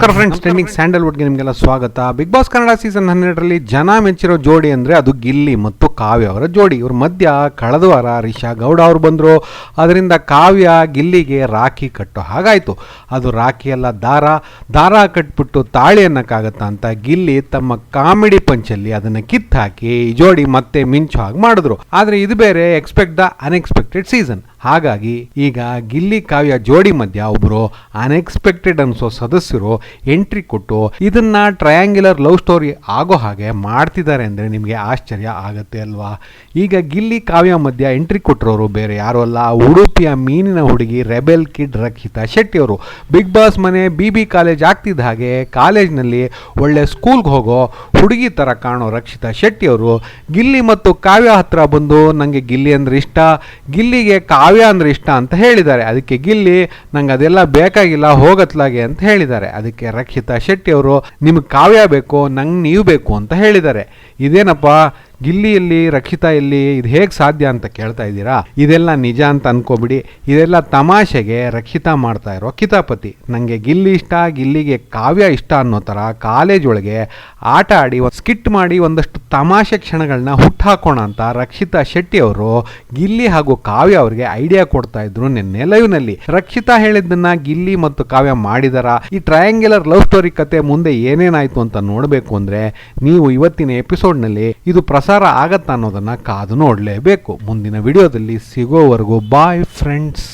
ನಮಸ್ಕಾರ friends trending ಸ್ಯಾಂಡಲ್ವುಡ್ಗೆ ನಿಮಗೆಲ್ಲ ಸ್ವಾಗತ. ಬಿಗ್ ಬಾಸ್ ಕನ್ನಡ ಸೀಸನ್ ಹನ್ನೆರಡರಲ್ಲಿ ಜನ ಮೆಚ್ಚಿರೋ ಜೋಡಿ ಅಂದರೆ ಅದು ಗಿಲ್ಲಿ ಮತ್ತು ಕಾವ್ಯ ಅವರ ಜೋಡಿ. ಇವ್ರ ಮಧ್ಯ ಕಳೆದ ವಾರ ರಿಷಾ ಗೌಡ ಅವರು ಬಂದರು. ಅದರಿಂದ ಕಾವ್ಯ ಗಿಲ್ಲಿಗೆ ರಾಖಿ ಕಟ್ಟೋ ಹಾಗಾಯಿತು. ಅದು ರಾಖಿಯೆಲ್ಲ ಅಲ್ಲ ದಾರ. ದಾರ ಕಟ್ಬಿಟ್ಟು ತಾಳಿ ಅನ್ನೋಕ್ಕಾಗತ್ತಾ ಅಂತ ಗಿಲ್ಲಿ ತಮ್ಮ ಕಾಮಿಡಿ ಪಂಚಲ್ಲಿ ಅದನ್ನು ಕಿತ್ತಾಕಿ ಈ ಜೋಡಿ ಮತ್ತೆ ಮಿಂಚು ಹಾಗೆ ಮಾಡಿದ್ರು. ಆದರೆ ಇದು ಬೇರೆ ಎಕ್ಸ್ಪೆಕ್ಟ್ ದ ಅನ್ಎಕ್ಸ್ಪೆಕ್ಟೆಡ್ ಸೀಸನ್ ಹಾಗಾಗಿ ಈಗ ಗಿಲ್ಲಿ ಕಾವ್ಯ ಜೋಡಿ ಮಧ್ಯ ಒಬ್ಬರು ಅನ್ಎಕ್ಸ್ಪೆಕ್ಟೆಡ್ ಅನ್ಸೋ ಸದಸ್ಯರು ಎಂಟ್ರಿ ಕೊಟ್ಟು ಇದನ್ನ ಟ್ರಯಾಂಗ್ಯುಲರ್ ಲವ್ ಸ್ಟೋರಿ ಆಗೋ ಹಾಗೆ ಮಾಡ್ತಿದ್ದಾರೆ ಅಂದರೆ ನಿಮಗೆ ಆಶ್ಚರ್ಯ ಆಗತ್ತೆ ಅಲ್ವಾ? ಈಗ ಗಿಲ್ಲಿ ಕಾವ್ಯ ಮಧ್ಯ ಎಂಟ್ರಿ ಕೊಟ್ಟಿರೋರು ಬೇರೆ ಯಾರು ಅಲ್ಲ. ಉಡುಪಿಯ ಮೀನಿನ ಹುಡುಗಿ ರೆಬೆಲ್ ಕಿಡ್ ರಕ್ಷಿತಾ ಶೆಟ್ಟಿಯವರು. ಬಿಗ್ ಬಾಸ್ ಮನೆ ಬಿ ಬಿ ಕಾಲೇಜ್ ಆಗ್ತಿದ್ದ ಹಾಗೆ ಕಾಲೇಜ್ನಲ್ಲಿ ಒಳ್ಳೆ ಸ್ಕೂಲ್ಗೆ ಹೋಗೋ ಹುಡುಗಿ ಥರ ಕಾಣೋ ರಕ್ಷಿತಾ ಶೆಟ್ಟಿಯವರು ಗಿಲ್ಲಿ ಮತ್ತು ಕಾವ್ಯ ಹತ್ರ ಬಂದು ನನಗೆ ಗಿಲ್ಲಿ ಅಂದರೆ ಇಷ್ಟ, ಗಿಲ್ಲಿಗೆ ಕಾವ್ಯ ಅಂದರೆ ಇಷ್ಟ ಅಂತ ಹೇಳಿದ್ದಾರೆ. ಅದಕ್ಕೆ ಗಿಲ್ಲಿ, ನಂಗೆ ಅದೆಲ್ಲ ಬೇಕಾಗಿಲ್ಲ, ಹೋಗತ್ಲಾಗೆ ಅಂತ ಹೇಳಿದ್ದಾರೆ. ಅದಕ್ಕೆ ರಕ್ಷಿತಾ ಶೆಟ್ಟಿ ಅವರು ನಿಮಗೆ ಕಾವ್ಯ ಬೇಕು ನಂಗೆ ನೀವು ಬೇಕು ಅಂತ ಹೇಳಿದ್ದಾರೆ. ಇದೇನಪ್ಪ ಗಿಲ್ಲಿಯಲ್ಲಿ ರಕ್ಷಿತಾ ಎಲ್ಲಿ ಇದು ಹೇಗೆ ಸಾಧ್ಯ ಅಂತ ಕೇಳ್ತಾ ಇದ್ದೀರಾ? ಇದೆಲ್ಲ ನಿಜ ಅಂತ ಅನ್ಕೋಬಿಡಿ. ಇದೆಲ್ಲ ತಮಾಷೆಗೆ ರಕ್ಷಿತಾ ಮಾಡ್ತಾ ಇರೋ ಕಿತಾಪತಿ. ನನಗೆ ಗಿಲ್ಲಿ ಇಷ್ಟ, ಗಿಲ್ಲಿಗೆ ಕಾವ್ಯ ಇಷ್ಟ ಅನ್ನೋ ಥರ ಕಾಲೇಜ್ ಒಳಗೆ ಆಟ ಆಡಿ ಒಂದು ಸ್ಕಿಟ್ ಮಾಡಿ ಒಂದಷ್ಟು ತಮಾಷೆ ಕ್ಷಣಗಳನ್ನ ಹುಟ್ಟಾಕೋಣ ಅಂತ ರಕ್ಷಿತಾ ಶೆಟ್ಟಿ ಅವರು ಗಿಲ್ಲಿ ಹಾಗೂ ಕಾವ್ಯ ಅವರಿಗೆ ಐಡಿಯಾ ಕೊಡ್ತಾ ಇದ್ರು ನಿನ್ನೆ ಲೈವ್ನಲ್ಲಿ ರಕ್ಷಿತಾ ಹೇಳಿದ್ದನ್ನ ಗಿಲ್ಲಿ ಮತ್ತು ಕಾವ್ಯ ಮಾಡಿದಾರ? ಈ ಟ್ರಯಾಂಗ್ಯುಲರ್ ಲವ್ ಸ್ಟೋರಿ ಕತೆ ಮುಂದೆ ಏನೇನಾಯ್ತು ಅಂತ ನೋಡಬೇಕು ಅಂದ್ರೆ, ನೀವು ಇವತ್ತಿನ ಎಪಿಸೋಡ್ನಲ್ಲಿ ಇದು ಪ್ರಸಾರ ಆಗತ್ತಾ ಅನ್ನೋದನ್ನ ಕಾದು ನೋಡಲೇಬೇಕು. ಮುಂದಿನ ವಿಡಿಯೋದಲ್ಲಿ ಸಿಗೋವರೆಗೂ ಬಾಯ್ ಫ್ರೆಂಡ್ಸ್